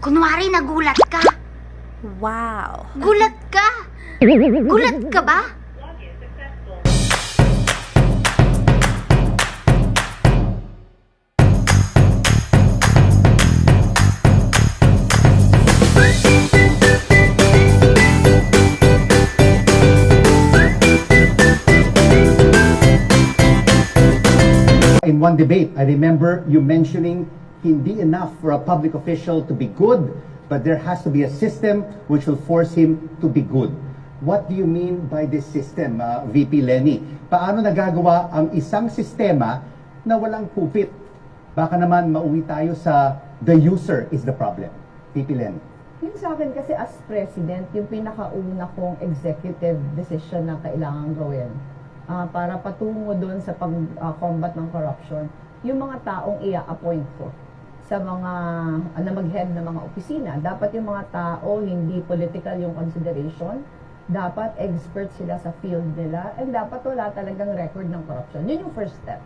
Kunwari nagulat ka. Wow. Gulat ka. Gulat ka ba? In one debate, I remember you mentioning hindi enough for a public official to be good, but there has to be a system which will force him to be good. What do you mean by this system, uh, VP Lenny? Paano nagagawa ang isang sistema na walang kupit? Baka naman mauwi tayo sa the user is the problem. VP Lenny. Yung sa akin kasi as president, yung pinakauna kong executive decision na kailangan gawin ah, para patungo doon sa pag-combat ng corruption, yung mga taong i-appoint ko sa mga ah, na mag-head ng mga opisina. Dapat yung mga tao, hindi political yung consideration. Dapat expert sila sa field nila and dapat wala talagang record ng corruption. Yun yung first step.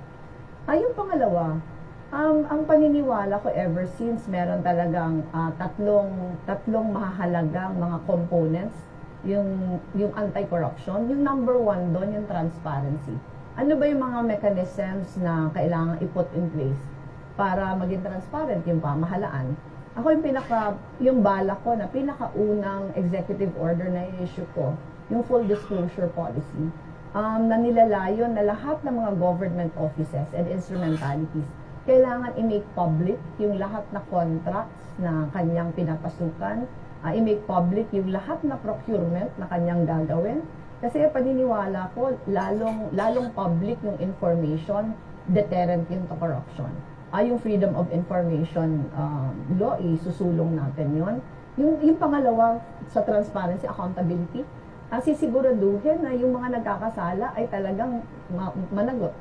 Ay, yung pangalawa, um, ang paniniwala ko ever since meron talagang ah, tatlong tatlong mahahalagang mga components yung yung anti-corruption. Yung number one doon, yung transparency. Ano ba yung mga mechanisms na kailangan i-put in place para maging transparent yung pamahalaan? Ako yung pinaka, yung bala ko na pinakaunang executive order na i-issue ko, yung full disclosure policy um, na nilalayon na lahat ng mga government offices and instrumentalities kailangan i-make public yung lahat na contracts na kanyang pinapasukan, uh, i-make public yung lahat na procurement na kanyang gagawin. Kasi paniniwala ko, lalong, lalong public yung information, deterrent yung to corruption. Ah, yung freedom of information um, law, isusulong natin yon. Yung, yung pangalawa sa transparency, accountability, ang sisiguraduhin na yung mga nagkakasala ay talagang ma- managot.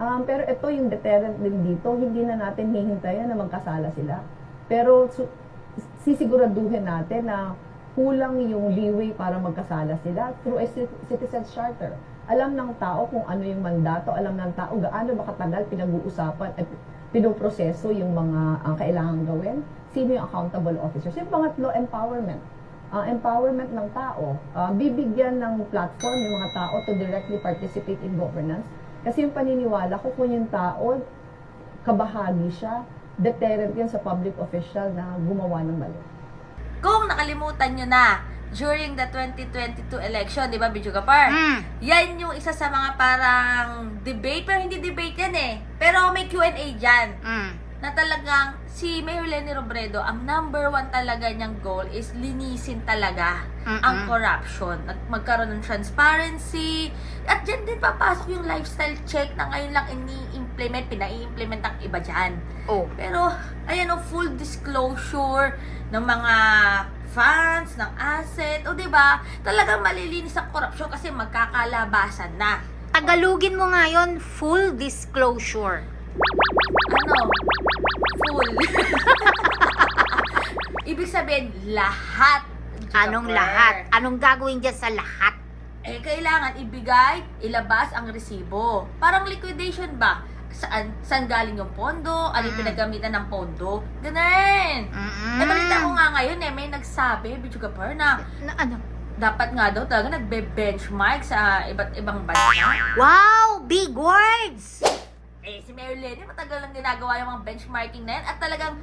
Um, pero ito yung deterrent din dito, hindi na natin hihintayan na magkasala sila. Pero su- sisiguraduhin natin na kulang yung leeway para magkasala sila through a ci- citizen's charter. Alam ng tao kung ano yung mandato, alam ng tao gaano ba katagal pinag-uusapan at pinoproseso yung mga ang kailangan gawin, sino yung accountable officers. Yung pangatlo, empowerment. Ah, empowerment ng tao. Ah, bibigyan ng platform yung mga tao to directly participate in governance. Kasi yung paniniwala ko kung yung tao, kabahagi siya, deterrent yan sa public official na gumawa ng mali. Kung nakalimutan nyo na, during the 2022 election, di ba, Bidyo Gapar? Mm. Yan yung isa sa mga parang debate, pero hindi debate yan eh. Pero may Q&A dyan. Mm. Na talagang si Mayor Lenny Robredo, ang number one talaga niyang goal is linisin talaga Mm-mm. ang corruption. At magkaroon ng transparency. At dyan din papasok yung lifestyle check na ngayon lang ini-implement, pinai-implement ang iba dyan. Oh. Pero, ayan o, full disclosure ng mga funds, ng asset, o di ba talagang malilinis ang korupsyon kasi magkakalabasan na. Tagalugin mo nga yun, full disclosure. Ano? Full. Ibig sabihin, lahat. Anong Juniper. lahat? Anong gagawin dyan sa lahat? Eh, kailangan ibigay, ilabas ang resibo. Parang liquidation ba? Saan, saan galing yung pondo? Ano yung Mm. pinagamitan ng pondo? Ganun. Mm-mm. Eh, balita ko nga ngayon eh, may nagsabi, Bichugapur, na Na, ano? dapat nga daw talaga nagbe-benchmark sa iba't ibang bansa. Wow! Big words! Eh, si Mary Lenny, matagal lang ginagawa yung mga benchmarking na yan at talagang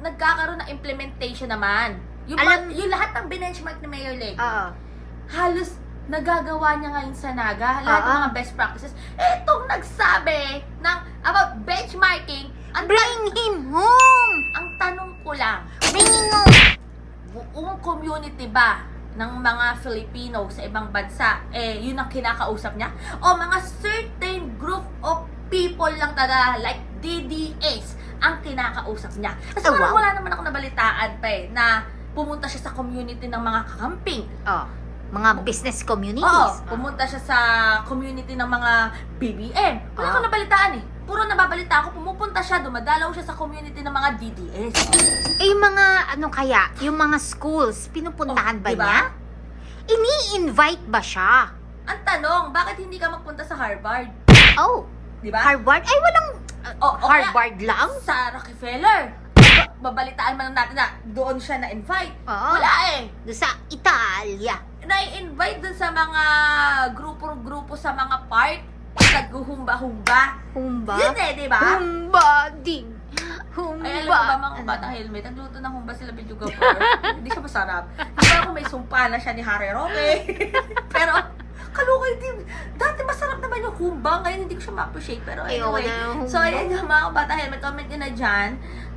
nagkakaroon ng implementation naman. Yung, Alam- mga- yung lahat ng benchmark ni Mayor Lenny, Oo. halos nagagawa niya ngayon sa Naga, lahat ng Oo. mga best practices. Itong nagsabi ng about benchmarking, ang, Bring him home! ang tanong ko lang, Bring him home! buong community ba ng mga Filipino sa ibang bansa, eh, yun ang kinakausap niya? O mga certain group of people lang talaga, like DDS, ang kinakausap niya? Kasi Oh, wow. wala naman ako nabalitaan pa eh, na pumunta siya sa community ng mga kakamping. Oh, mga business Oo, communities. pumunta siya sa community ng mga BBM. Wala Ah. akong nabalitaan eh. Puro nababalita ako, pumupunta siya, dumadalaw siya sa community ng mga DDS. Eh, yung mga, ano kaya, yung mga schools, pinupuntahan Oh, ba diba? niya? Ini-invite ba siya? Ang tanong, bakit hindi ka magpunta sa Harvard? Oh, Di ba? Harvard? Ay, walang O- o kaya- Harvard lang? Sa Rockefeller. Babalitaan man natin na doon siya na-invite. Oo. Wala eh. Doon sa Italia. Na-invite doon sa mga grupo-grupo sa mga park. Naghuhumba-humba. Humba? Yun eh, di ba? Humba din. Humba. Ay, alam mo ba mga bata helmet, nagluto ng humba sila Bidyo Gabor. Hindi siya masarap. Di ba ako may sumpa na siya ni Harry Roque? Pero, kalukay din. Dati masarap naman yung humba. Ngayon hindi ko siya ma-appreciate. Pero Ayoko anyway. na ng humba. So, ayan yung mga bata helmet. Comment nyo na dyan.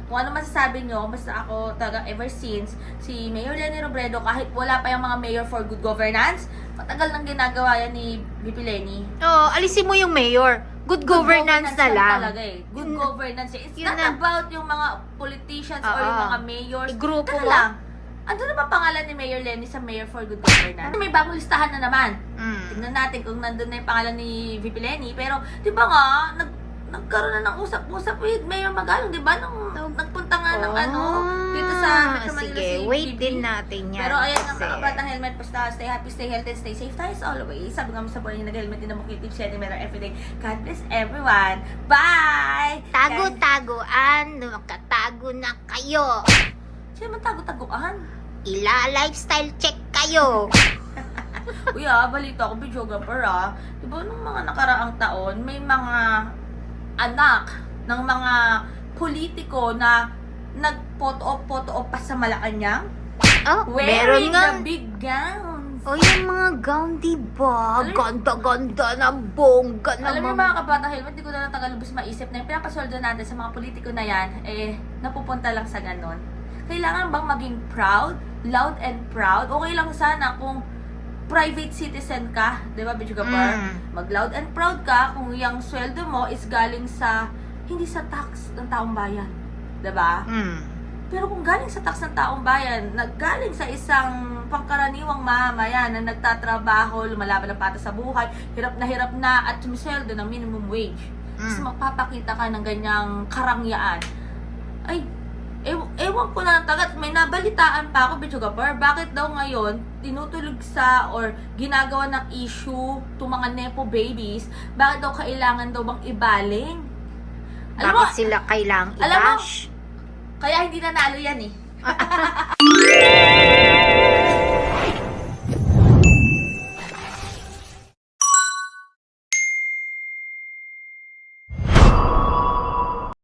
Kung ano masasabi nyo, basta ako taga ever since si Mayor Lenny Robredo, kahit wala pa yung mga mayor for good governance, matagal nang ginagawa yan ni BP Lenny. Oh, alisin mo yung mayor. Good, governance, na lang. talaga eh. Good Yun- governance. eh. It's yun not na. about yung mga politicians or yung Oo. mga mayors. I-grupo Teka mo. lang. Ano na ba pangalan ni Mayor Lenny sa Mayor for Good Governance? May bagong listahan na naman. Mm. Tingnan natin kung nandun na yung pangalan ni VP Lenny. Pero, di ba nga, nag, nagkaroon na ng usap-usap with Mayor Magalong, di ba? Nung nagpunta nga ng ano, dito sa Metro Manila Oh. Sige, si wait din natin yan. Pero ayan nga kasi- mga batang helmet, basta stay happy, stay healthy, and stay safe tayo as always. Sabi nga mo sa buhay niyo, nag-helmet din ang mukha, tips yan, meron everyday. God bless everyone. Bye! Guys, Tago-taguan, makatago na kayo. Sino man tago-taguan? Ila lifestyle check kayo. Uy ah, balita ko, videographer ah. Di ba nung mga nakaraang taon, may mga anak ng mga politiko na nag-photo op, photo op pa sa Malacanang? Oh, meron Wearing nga. the big gowns. Oh, yung mga gown, diba? Alam- Ganda-ganda na bongga Alam niyo mga kabata helmet, di ko na lang tagalubos maisip na yung pinapasweldo natin sa mga politiko na yan, eh, napupunta lang sa ganon. Kailangan bang maging proud, loud and proud? Okay lang sana kung private citizen ka, di ba, Bidyo Gapar? Mm. Mag loud and proud ka kung yung sweldo mo is galing sa, hindi sa tax ng taong bayan. Di ba? Mm. Pero kung galing sa tax ng taong bayan, naggaling sa isang pangkaraniwang mamamayan na nagtatrabaho, lumalaban ng pata sa buhay, hirap na hirap na at sumisweldo ng minimum wage. Tapos Mm. magpapakita ka ng ganyang karangyaan. Ay, ew- ewan ko na tagat. May nabalitaan pa ako, Bichugapar, bakit daw ngayon tinutulog sa or ginagawa ng issue to mga nepo babies, bakit daw kailangan daw bang ibaling? Alam mo, Bakit sila kailangang alam mo, i-bash? kaya hindi nanalo yan eh.